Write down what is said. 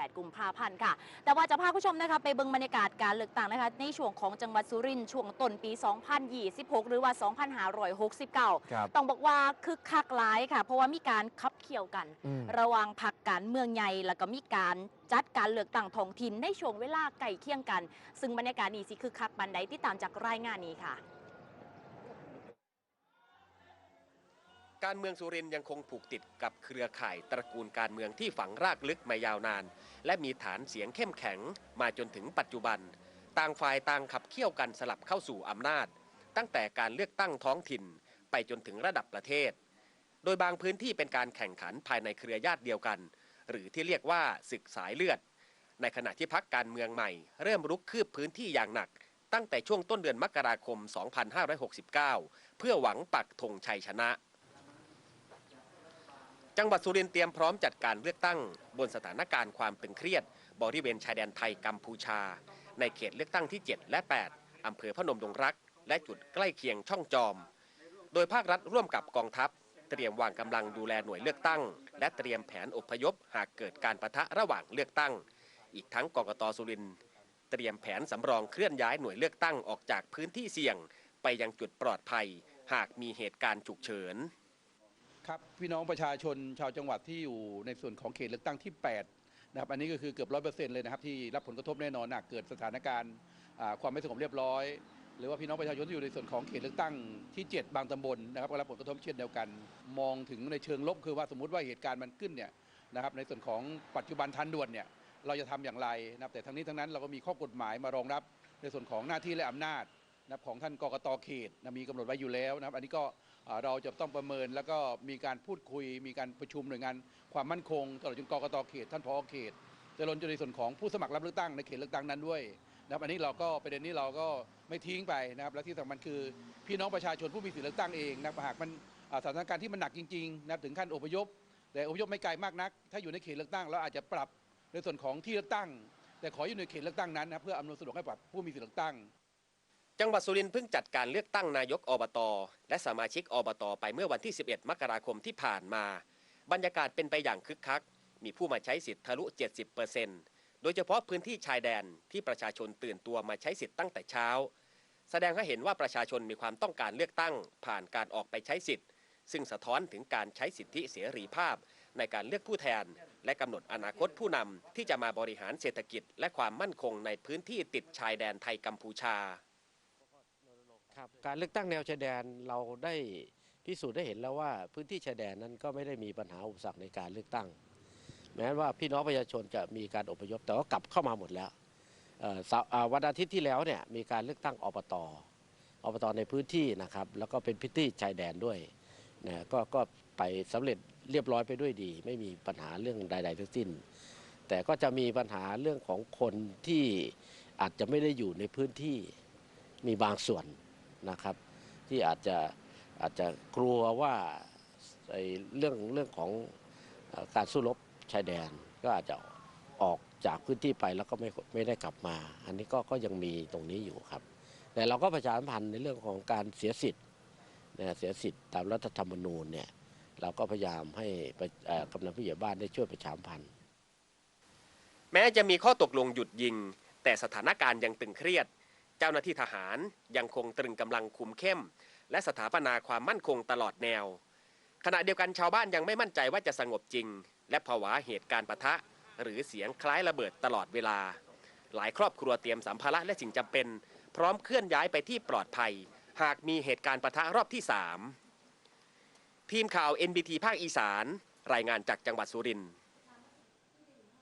18 กุมภาพันธ์ค่ะ แต่ว่าจะพาผู้ชมนะคะไปเบิ่งบรรยากาศการเลือกตั้งนะคะในช่วงของจังหวัดสุรินทร์ช่วงต้นปี 2026 หรือว่า 2569ครับต้องบอกว่าคึกคักหลายค่ะ เพราะว่ามีการขับเคี่ยวกันอืมระหว่างพักการเมืองใหญ่แล้วก็มีการจัดการเลือกตั้งท้องถิ่นในช่วงเวลาใกล้เคียงกัน ซึ่งบรรยากาศนี้สิคือคักบันไดที่ตามจากรายงานนี้ค่ะ การเมืองสุรินยังคงผูกติดกับเครือข่ายตระกูลการเมืองที่ฝังรากลึกมายาวนาน และมีฐานเสียงเข้มแข็งมาจนถึงปัจจุบัน ต่างฝ่ายต่างขับเคี่ยวกันสลับเข้าสู่อำนาจ ตั้งแต่การเลือกตั้งท้องถิ่นไปจนถึงระดับประเทศ โดยบางพื้นที่เป็นการแข่งขันภายในเครือญาติเดียวกัน หรือที่เรียกว่าศึกสายเลือด ในขณะที่พักการเมืองใหม่ เริ่มรุกคืบพื้นที่อย่างหนัก ตั้งแต่ช่วงต้นเดือนมกราคม 2569 เพื่อหวังปักธงชัยชนะ จังหวัดสุรินทร์เตรียมพร้อมจัดการเลือกตั้ง บนสถานการณ์ความตึงเครียด บริเวณชายแดนไทยกัมพูชา ในเขตเลือกตั้งที่ 7 และ 8 อำเภอพนมดงรัก และจุดใกล้เคียงช่องจอม โดยภาครัฐร่วมกับกองทัพ เตรียมวางกำลังดูแลหน่วยเลือกตั้ง และเตรียมแผนอพยพหากเกิดการประทะระหว่างเลือกตั้ง อีกทั้งกกตสุรินทร์เตรียมแผนสำรองเคลื่อนย้ายหน่วยเลือกตั้งออกจากพื้นที่เสี่ยง ไปยังจุดปลอดภัย หากมีเหตุการณ์ฉุกเฉิน ครับพี่น้องประชาชนชาวจังหวัดที่อยู่ในส่วนของเขตเลือกตั้งที่ 8 นะครับ อันนี้ก็คือเกือบร้อยเปอร์เซ็นต์เลยนะครับที่รับผลกระทบแน่นอนหากเกิดสถานการณ์ความไม่สงบเรียบร้อย หรือว่าพี่น้องประชาชนที่อยู่ในส่วนของเขตเลือกตั้งที่ 7 บางตำบลนะครับก็รับผลกระทบเช่นเดียวกัน มองถึงในเชิงลบคือว่าสมมติว่าเหตุการณ์มันขึ้นเนี่ยนะครับในส่วนของปัจจุบันทันด่วนเนี่ยเราจะทำอย่างไรนะครับแต่ทั้งนี้ทั้งนั้นเราก็มีข้อกฎหมายมารองรับในส่วนของหน้าที่และอำนาจ นะครับของท่านกกตเขตนะมีกำหนดไว้อยู่แล้วนะครับ อันนี้ก็เราจะต้องประเมินแล้วก็มีการพูดคุย มีการประชุมหน่วยงานความมั่นคงตลอดจนกกตเขต ท่านผอเขตจะลงจนในส่วนของผู้สมัครรับเลือกตั้งในเขตเลือกตั้งนั้นด้วยนะครับอันนี้เราก็ประเด็นนี้เราก็ไม่ทิ้งไปนะครับ และที่สำคัญคือพี่น้องประชาชนผู้มีสิทธิเลือกตั้งเองนะหากมันสถานการณ์ที่มันหนักจริงๆนะถึงขั้นอพยพ แต่อพยพไม่ไกลมากนัก ถ้าอยู่ในเขตเลือกตั้งเราอาจจะปรับในส่วนของที่เลือกตั้ง แต่ขออยู่ในเขตเลือกตั้งนั้นนะเพื่ออำนวยสะดวกให้กับผู้มีสิทธิเลือกตั้ง จังหวัดสุรินทร์เพิ่งจัดการเลือกตั้งนายกอบต และสมาชิกอบต ไปเมื่อวันที่ 11 มกราคมที่ผ่านมา บรรยากาศเป็นไปอย่างคึกคัก มีผู้มาใช้สิทธิ์ทะลุ 70%โดยเฉพาะพื้นที่ชายแดนที่ประชาชนตื่นตัวมาใช้สิทธิ์ตั้งแต่เช้า แสดงให้เห็นว่าประชาชนมีความต้องการเลือกตั้ง ผ่านการออกไปใช้สิทธิ์ ซึ่งสะท้อนถึงการใช้สิทธิเสรีภาพ ในการเลือกผู้แทน และกำหนดอนาคตผู้นำที่จะมาบริหารเศรษฐกิจ และความมั่นคงในพื้นที่ติดชายแดนไทยกัมพูชา ครับการเลือกตั้งแนวชายแดนเราได้พิสูจน์ได้เห็นแล้วว่าพื้นที่ชายแดนนั้นก็ไม่ได้มีปัญหาอุปสรรคในการเลือกตั้ง แม้ว่าพี่น้องประชาชนจะมีการอพยพแต่ก็กลับเข้ามาหมดแล้ววันอาทิตย์ที่แล้วเนี่ยมีการเลือกตั้งอบตอบตในพื้นที่นะครับ แล้วก็เป็นพื้นที่ชายแดนด้วยนะก็ก็ไปสำเร็จเรียบร้อยไปด้วยดี ไม่มีปัญหาเรื่องใด ๆ ทั้งสิ้น แต่ก็จะมีปัญหาเรื่องของคนที่อาจจะไม่ได้อยู่ในพื้นที่มีบางส่วน นะครับ ที่อาจจะอาจจะกลัวว่าไอ้เรื่องเรื่องของการสู้รบชายแดนก็อาจจะออกจากพื้นที่ไปแล้วก็ไม่ไม่ได้กลับมา อันนี้ก็ก็ยังมีตรงนี้อยู่ครับ แต่เราก็ประชาสัมพันธ์ในเรื่องของการเสียสิทธิ์นะเสียสิทธิ์ตามรัฐธรรมนูญเนี่ยเราก็พยายามให้กำนันผู้ใหญ่บ้านได้ช่วยประชาสัมพันธ์ แม้จะมีข้อตกลงหยุดยิง แต่สถานการณ์ยังตึงเครียด เจ้าหน้าที่ทหารยังคงตรึงกำลังคุมเข้ม และสถาปนาความมั่นคงตลอดแนว ขณะเดียวกันชาวบ้านยังไม่มั่นใจว่าจะสงบจริง และภาวะเหตุการณ์ปะทะ หรือเสียงคล้ายระเบิดตลอดเวลา หลายครอบครัวเตรียมสัมภาระและสิ่งจำเป็น พร้อมเคลื่อนย้ายไปที่ปลอดภัย หากมีเหตุการณ์ปะทะรอบที่3ทีมข่าว NBT ภาคอีสาน รายงานจากจังหวัดสุรินทร์